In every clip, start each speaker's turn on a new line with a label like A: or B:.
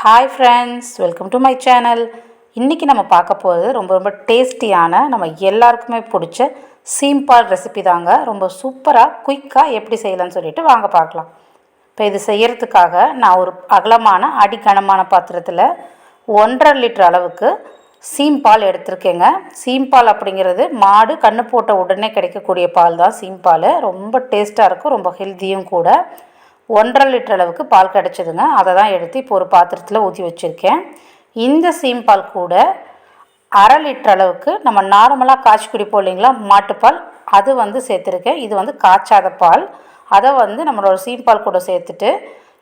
A: Hi friends welcome to my channel இன்றைக்கி நம்ம பார்க்க போகிறது ரொம்ப ரொம்ப டேஸ்டியான நம்ம எல்லாருக்குமே பிடிச்ச சீம்பால் ரெசிபி தாங்க. ரொம்ப சூப்பராக குயிக்காக எப்படி செய்யலாம்னு சொல்லிட்டு வாங்க பார்க்கலாம். இப்போ இது செய்கிறதுக்காக நான் ஒரு அகலமான அடிக்கனமான பாத்திரத்தில் ஒன்றரை லிட்டர் அளவுக்கு சீம்பால் எடுத்திருக்கேங்க. சீம்பால் அப்படிங்கிறது மாடு கண்ணு போட்ட உடனே கிடைக்கக்கூடிய பால் தான். சீம்பால் ரொம்ப டேஸ்ட்டாக இருக்கும் ரொம்ப ஹெல்த்தியும் கூட. ஒன்றரை லிட்டர் அளவுக்கு பால் கிடச்சிதுங்க. அதை தான் எடுத்து இப்போ ஒரு பாத்திரத்தில் ஊற்றி வச்சுருக்கேன். இந்த சீம் பால் கூட அரை லிட்டர் அளவுக்கு நம்ம நார்மலாக காய்ச்சி குடிப்போம் இல்லைங்களா மாட்டுப்பால் அது வந்து சேர்த்துருக்கேன். இது வந்து காய்ச்சாத பால். அதை வந்து நம்மளோட சீம் பால் கூட சேர்த்துட்டு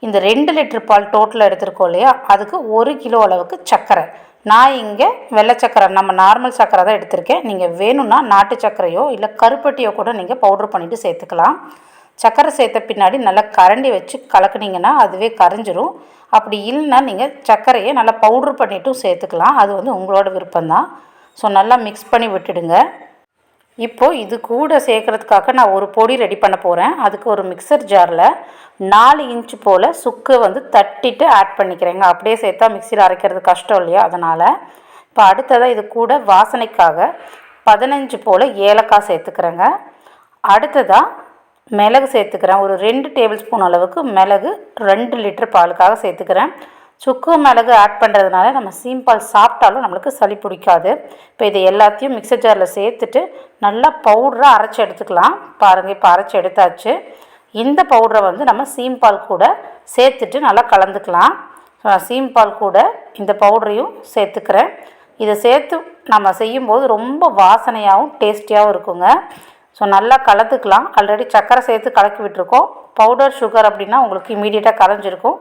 A: இந்த ரெண்டு லிட்டர் பால் டோட்டலாக எடுத்துருக்கோம் இல்லையா அதுக்கு ஒரு கிலோ அளவுக்கு சர்க்கரை. நான் இங்கே வெள்ளை சக்கரை நம்ம நார்மல் சக்கரை தான் எடுத்திருக்கேன். நீங்கள் வேணும்னா நாட்டு சக்கரையோ இல்லை கருப்பட்டியோ கூட நீங்கள் பவுட்ரு பண்ணிவிட்டு சேர்த்துக்கலாம். சர்க்கரை சேர்த்த பின்னாடி நல்லா கரண்டி வச்சு கலக்குனிங்கன்னா அதுவே கரைஞ்சிரும். அப்படி இல்லைன்னா நீங்கள் சர்க்கரையை நல்லா பவுட்ரு பண்ணிட்டும் சேர்த்துக்கலாம். அது வந்து உங்களோட விருப்பம்தான். ஸோ நல்லா மிக்ஸ் பண்ணி விட்டுடுங்க. இப்போது இது கூட சேர்க்குறதுக்காக நான் ஒரு பொடி ரெடி பண்ண போகிறேன் அதுக்கு ஒரு மிக்சர் ஜாரில் நாலு இன்ச்சு போல் சுக்கு வந்து தட்டிட்டு ஆட் பண்ணிக்கிறேங்க. அப்படியே சேர்த்தா மிக்சியில் அரைக்கிறது கஷ்டம் இல்லையா? அதனால் இப்போ அடுத்ததாக இது கூட வாசனைக்காக பதினஞ்சு போல் ஏலக்காய் சேர்த்துக்கிறேங்க. அடுத்ததாக மிளகு சேர்த்துக்கிறேன். ஒரு ரெண்டு டேபிள் ஸ்பூன் அளவுக்கு மிளகு ரெண்டு லிட்டர் பாலுக்காக சேர்த்துக்கிறேன். சுக்கு மிளகு ஆட் பண்ணுறதுனால நம்ம சீம்பால் சாப்பிட்டாலும் நம்மளுக்கு சளி பிடிக்காது. இப்போ இதை எல்லாத்தையும் மிக்சர் ஜாரில் சேர்த்துட்டு நல்லா பவுடராக அரைச்சி எடுத்துக்கலாம். பாருங்கள் இப்போ அரைச்சி எடுத்தாச்சு. இந்த பவுடரை வந்து நம்ம சீம்பால் கூட சேர்த்துட்டு நல்லா கலந்துக்கலாம். சீம்பால் கூட இந்த பவுடரையும் சேர்த்துக்கிறேன். இதை சேர்த்து நம்ம செய்யும்போது ரொம்ப வாசனையாகவும் டேஸ்டியாகவும் இருக்குங்க. ஸோ நல்லா கலந்துக்கலாம். ஆல்ரெடி சர்க்கரை சேர்த்து கலக்கி விட்டுருக்கோம். பவுடர் சுகர் அப்படின்னா உங்களுக்கு இமீடியட்டாக கரைஞ்சிருக்கும்.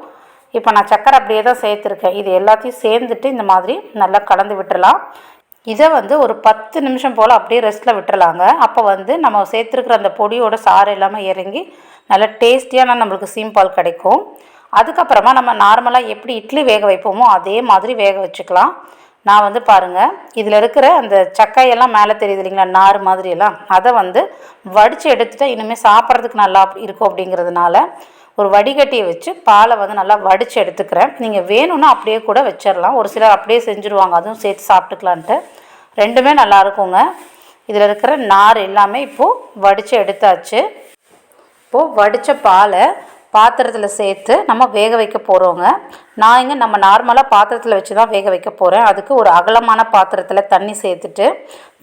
A: இப்போ நான் சர்க்கரை அப்படியே தான் சேர்த்துருக்கேன். இது எல்லாத்தையும் சேர்ந்துட்டு இந்த மாதிரி நல்லா கலந்து விட்டுறலாம். இதை வந்து ஒரு பத்து நிமிஷம் போல் அப்படியே ரெஸ்ட்டில் விட்டுறலாங்க. அப்போ வந்து நம்ம சேர்த்துருக்குற அந்த பொடியோட சாறு எல்லாமே இறங்கி நல்லா டேஸ்டியான நம்மளுக்கு சீம்பால் கிடைக்கும். அதுக்கப்புறமா நம்ம நார்மலாக எப்படி இட்லி வேக வைப்போமோ அதே மாதிரி வேக வச்சுக்கலாம். நான் வந்து பாருங்கள் இதில் இருக்கிற அந்த சக்கையெல்லாம் மேலே தெரியுது இல்லைங்களா நார் மாதிரியெல்லாம். அதை வந்து வடித்து எடுத்துட்டால் இனிமேல் சாப்பிட்றதுக்கு நல்லா இருக்கும் அப்படிங்கிறதுனால ஒரு வடிகட்டியை வச்சு பாலை வந்து நல்லா வடித்து எடுத்துக்கிறேன். நீங்கள் வேணும்னா அப்படியே கூட வச்சிடலாம் ஒரு சிலர் அப்படியே செஞ்சுருவாங்க அதுவும் சேர்த்து சாப்பிட்டுக்கலான்ட்டு. ரெண்டுமே நல்லா இருக்குங்க. இதில் இருக்கிற நார் எல்லாமே இப்போது வடித்து எடுத்தாச்சு. இப்போது வடித்த பாலை பாத்திரத்தில் சேர்த்து நம்ம வேக வைக்க போகிறோங்க நான் இங்கே நம்ம நார்மலாக பாத்திரத்தில் வச்சு தான் வேக வைக்க போகிறேன் அதுக்கு ஒரு அகலமான பாத்திரத்தில் தண்ணி சேர்த்துட்டு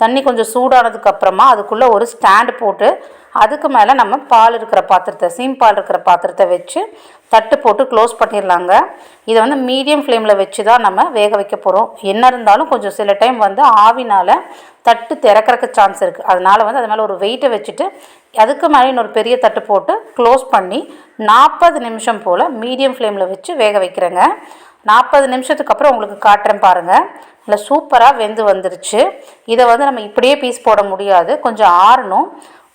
A: தண்ணி கொஞ்சம் சூடானதுக்கப்புறமா அதுக்குள்ளே ஒரு ஸ்டாண்டு போட்டு அதுக்கு மேலே நம்ம பால் இருக்கிற பாத்திரத்தை சீம் பால் இருக்கிற பாத்திரத்தை வச்சு தட்டு போட்டு க்ளோஸ் பண்ணிடலாங்க. இதை வந்து மீடியம் ஃப்ளேமில் வச்சு தான் நம்ம வேக வைக்க போகிறோம் என்ன இருந்தாலும் கொஞ்சம் சில டைம் வந்து ஆவினால் தட்டு திறக்கிறக்கு சான்ஸ் இருக்குது அதனால் வந்து அது மேலே ஒரு வெயிட்டை வச்சுட்டு அதுக்கு மேலே இன்னொரு பெரிய தட்டு போட்டு க்ளோஸ் பண்ணி நாற்பது நிமிஷம் போல் மீடியம் ஃப்ளேமில் வச்சு வேக வைக்கிறேங்க. நாற்பது நிமிஷத்துக்கு அப்புறம் உங்களுக்கு காட்டுறேன் பாருங்கள் நல்லா சூப்பராக வெந்து வந்துருச்சு. இதை வந்து நம்ம இப்படியே பீஸ் போட முடியாது. கொஞ்சம் ஆறணும்.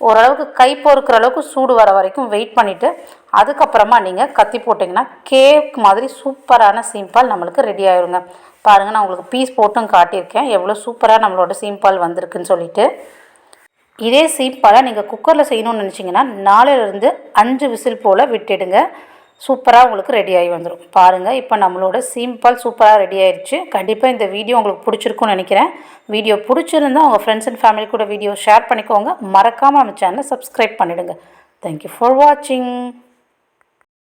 A: ஓரளவுக்கு கை பொறுக்கிற அளவுக்கு சூடு வர வரைக்கும் வெயிட் பண்ணிவிட்டு அதுக்கப்புறமா நீங்கள் கத்தி போட்டிங்கன்னா கேக் மாதிரி சூப்பரான சீம்பால் நம்மளுக்கு ரெடி ஆயிருங்க. பாருங்கள் நான் உங்களுக்கு பீஸ் போட்டும் காட்டியிருக்கேன். எவ்வளோ சூப்பராக நம்மளோட சீம்பால் வந்திருக்குன்னு சொல்லிட்டு. இதே சீம்பாலை நீங்கள் குக்கரில் செய்யணும்னு நினச்சிங்கன்னா நாலுலேருந்து அஞ்சு விசில் போல் விட்டுடுங்க. சூப்பராக உங்களுக்கு ரெடி ஆகி வந்துடும் பாருங்கள் இப்போ நம்மளோட சிம்பிள் சூப்பராக ரெடி ஆயிடுச்சு கண்டிப்பாக இந்த வீடியோ உங்களுக்கு பிடிச்சிருக்குன்னு நினைக்கிறேன். வீடியோ பிடிச்சிருந்தா உங்கள் ஃப்ரெண்ட்ஸ் அண்ட் ஃபேமிலி கூட வீடியோ ஷேர் பண்ணிக்கோங்க. மறக்காமல் நம்ம சேனலை சப்ஸ்கிரைப் பண்ணிவிடுங்க தேங்க்யூ ஃபார் வாட்சிங்